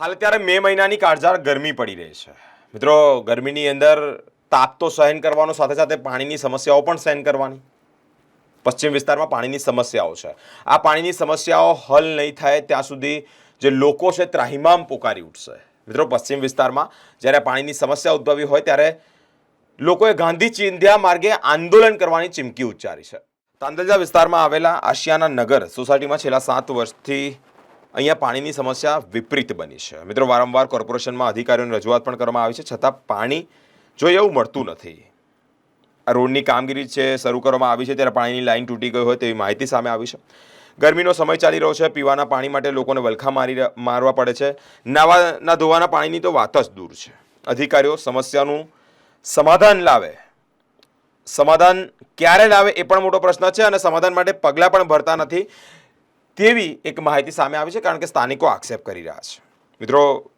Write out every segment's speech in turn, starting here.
હાલ અત્યારે મે મહિનાની કાળઝાળ ગરમી પડી રહી છે. મિત્રો, ગરમીની અંદર તાપ તો સહન કરવાનો, સાથે સાથે પાણીની સમસ્યાઓ પણ સહન કરવાની. પશ્ચિમ વિસ્તારમાં પાણીની સમસ્યાઓ છે. આ પાણીની સમસ્યાઓ હલ નહીં થાય ત્યાં સુધી જે લોકો છે ત્રાહિમામ પોકારી ઉઠશે. મિત્રો, પશ્ચિમ વિસ્તારમાં જ્યારે પાણીની સમસ્યા ઉદ્ભવી હોય ત્યારે લોકોએ ગાંધી ચિંધ્યા માર્ગે આંદોલન કરવાની ચીમકી ઉચ્ચારી છે. તાંદલજા વિસ્તારમાં આવેલા આશિયાના નગર સોસાયટીમાં છેલ્લા સાત વર્ષથી અહીંયા પાણીની સમસ્યા વિપરીત બની છે. મિત્રો, વારંવાર કોર્પોરેશનમાં અધિકારીઓને રજૂઆત પણ કરવામાં આવી છે, છતાં પાણી જોઈએ એવું મળતું નથી. આ રોડની કામગીરી છે, શરૂ કરવામાં આવી છે, ત્યારે પાણીની લાઈન તૂટી ગઈ હોય તેવી માહિતી સામે આવી છે. ગરમીનો સમય ચાલી રહ્યો છે, પીવાના પાણી માટે લોકોને વલખા મારી મારવા પડે છે. નાવાના ધોવાના પાણીની તો વાત જ દૂર છે. અધિકારીઓ સમસ્યાનું સમાધાન લાવે. સમાધાન ક્યારે લાવે એ પણ મોટો પ્રશ્ન છે અને સમાધાન માટે પગલાં પણ ભરતા નથી. તેવી એક માહિતી સામે આવી છે કારણ કે સ્થાનિકો આક્ષેપ કરી રહ્યા છે. મિત્રો,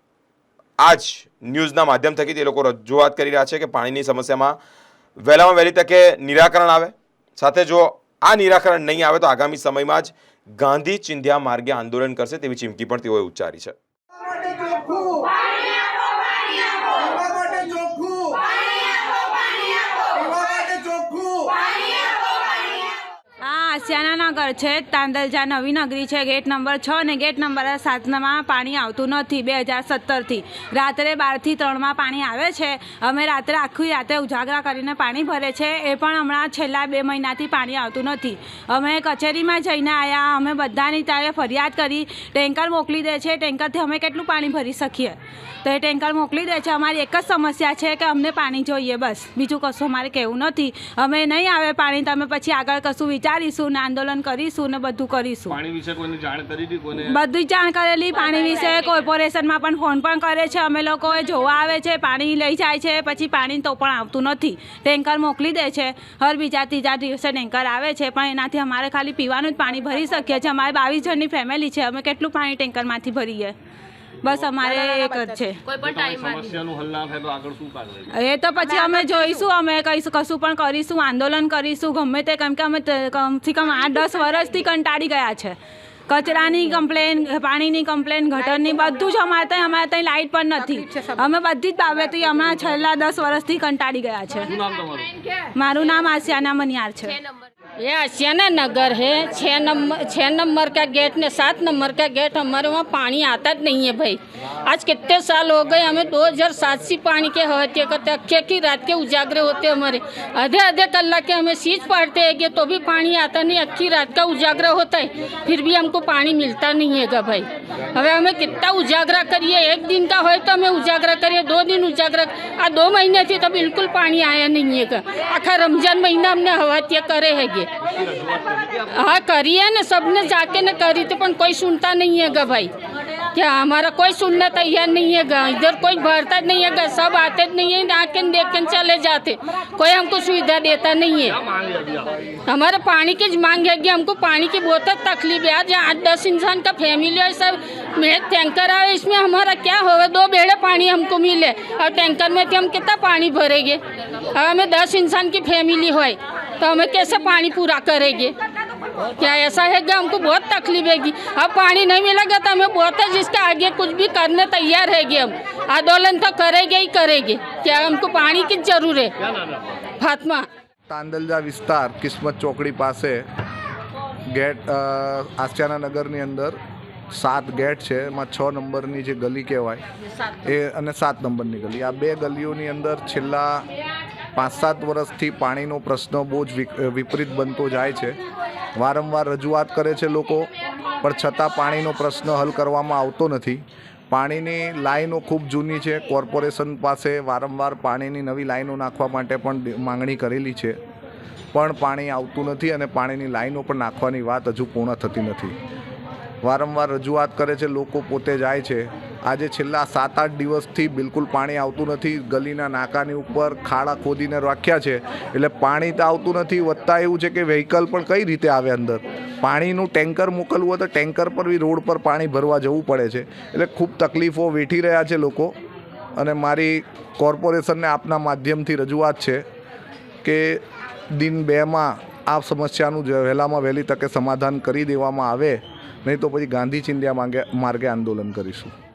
આજ ન્યૂઝના માધ્યમ થકી તે લોકો રજૂઆત કરી રહ્યા છે કે પાણીની સમસ્યામાં વહેલામાં વહેલી તકે નિરાકરણ આવે. સાથે જો આ નિરાકરણ નહીં આવે તો આગામી સમયમાં જ ગાંધી ચિંધ્યા માર્ગે આંદોલન કરશે તેવી ચીમકી પણ તેઓએ ઉચ્ચારી છે માટે ચોખ્ખું પીવા માટે ચોખ્ખું પીવા માટે ચોખ્ખું આ આસિયાના નગર છે તાંદલજા નવી નગરી છે. ગેટ નંબર છ ને ગેટ નંબર સાતમાં પાણી આવતું નથી બે હજાર સત્તરથી. રાત્રે બારથી ત્રણમાં પાણી આવે છે. અમે રાત્રે આખી રાતે ઉજાગરા કરીને પાણી ભરે છે. એ પણ હમણાં છેલ્લા બે મહિનાથી પાણી આવતું નથી. અમે કચેરીમાં જઈને આવ્યા અમે બધાની ત્યારે ફરિયાદ કરી. ટેન્કર મોકલી દે છે. ટેન્કરથી અમે કેટલું પાણી ભરી શકીએ? તો એ ટેન્કર મોકલી દે છે. અમારી એક જ સમસ્યા છે કે અમને પાણી જોઈએ બસ. બીજું કશું અમારે કહેવું નથી. અમે નહીં આવે પાણી. તમે પછી આગળ કશું વિચારીશું ને આંદોલન કરીશું ને બધું કરીશું. પાણી વિશે કોઈને જાણ કરી હતી? કોને બધું જ જાણ કરેલી પાણી વિશે કોર્પોરેશનમાં પણ ફોન પણ કરે છે. અમે લોકો જોવા આવે છે પાણી લઈ જાય છે પછી પાણી તો પણ આવતું નથી. ટેન્કર મોકલી દે છે. હર બીજા ત્રીજા દિવસે ટેન્કર આવે છે પણ એનાથી અમારે ખાલી પીવાનું જ પાણી ભરી શકીએ છીએ. અમારે બાવીસ જણની ફેમિલી છે. અમે કેટલું પાણી ટેન્કરમાંથી ભરીએ? બસ અમારે એક જ છે. તમારી સમસ્યાનું હલ ના થાય તો આગળ શું કાર્યવાહી એ તો પછી અમે જોઈશું અમે કહીશું કશું પણ કરીશું આંદોલન કરીશું ગમે તે કેમ કે અમે કમથી કમ આઠ દસ વર્ષથી કંટાળી ગયા છે. કચરાની કમ્પ્લેન પાણીની કમ્પ્લેન ગટરની બધું જ અમારે ત્યાં અમારે ત્યાં લાઇટ પણ નથી. અમે બધી જ બાબતે હમણાં છેલ્લા દસ વર્ષથી કંટાળી ગયા છે. મારું નામ આસિયાના મનિયાર છે. यह आसियाना नगर है छः नंबर छः नंबर का गेट ने सात नंबर का गेट, हमारे वहाँ पानी आता नहीं है भाई। आज कितने साल हो गए, हमें दो हज़ार सात सी पानी के हवाते करते अक्के की रात के उजागरे होते हमारे। आधे आधे कल्ला के हमें सीज पड़ते हैं तो भी पानी आता नहीं अक्की रात का उजागरा होता है, फिर भी हमको पानी मिलता नहीं हैगा भाई। अब हमें कितना उजागरा करिए, एक दिन का हो तो हमें उजागरा करिए, दो दिन उजागरा, आ दो महीने थे तो बिल्कुल पानी आया नहीं है आखिर रमज़ान महीना हमने हवातिया करे है हाँ करिए ने सबने जाके ने करी थी पण कोई सुनता नहीं है गा भाई क्या हमारा कोई सुनने तैयार नहीं है गा इधर कोई भरता नहीं है गा सब आते જ नहीं है आके न देख के न चले जाते कोई हमको सुविधा देता नहीं है मांग है अभी आप हमारे पानी की ज मांग है कि हमको पानी की बहुत तकलीफ है आज आठ दस इंसान का फैमिली है सब में टैंकर आए इसमें हमारा क्या होगा दो बेड़े पानी हमको मिले और टैंकर में थे हम कितना पानी भरेंगे अब हमें दस इंसान की फैमिली हो तो हमें कैसे पानी पूरा करेंगे क्या ऐसा है कि हमको बहुत तकलीफ है अब पानी नहीं मिलेगा तो हमें बहुत है जिसका आगे कुछ भी करने तैयार है हम आंदोलन तो करेंगे ही करेंगे क्या हमको पानी की जरूर है क्या नाम है आपका फातमा તાંદલજા વિસ્તાર કિસ્મત ચોકડી પાસે ગેટ અ, આસિયાના નગરની અંદર સાત ગેટ છે એમાં છ નંબરની જે ગલી કહેવાય એ અને સાત નંબરની ગલી આ બે ગલીઓની અંદર છેલ્લા પાંચ સાત વર્ષથી પાણીનો પ્રશ્ન બહુ જ વિપરીત બનતો જાય છે. વારંવાર રજૂઆત કરે છે લોકો, પણ છતાં પાણીનો પ્રશ્ન હલ કરવામાં આવતો નથી. પાણીની લાઈનો ખૂબ જૂની છે. કોર્પોરેશન પાસે વારંવાર પાણીની નવી લાઈનો નાખવા માટે પણ માંગણી કરેલી છે. પણ પાણી આવતું નથી અને પાણીની લાઈનો પણ નાખવાની વાત હજુ પૂર્ણ થતી નથી. વારંવાર રજૂઆત કરે છે, લોકો પોતે જાય છે. આજે છેલ્લા સાત આઠ દિવસથી બિલકુલ પાણી આવતું નથી. ગલીના નાકાની ઉપર ખાડા ખોદીને રાખ્યા છે. એટલે પાણી તો આવતું નથી. વધતા એવું છે કે વ્હીકલ પણ કઈ રીતે આવે અંદર? પાણીનું ટેન્કર મોકલવું હોય તો ટેન્કર પર બી રોડ પર પાણી ભરવા જવું પડે છે. એટલે ખૂબ તકલીફો વેઠી રહ્યા છે લોકો. અને મારી કોર્પોરેશનને આપના માધ્યમથી રજૂઆત છે કે દિન બેમાં આ સમસ્યાનું વહેલામાં વહેલી તકે સમાધાન કરી દેવામાં આવે. નહીં તો પછી ગાંધી ચિંધ્યા માર્ગે આંદોલન કરીશું.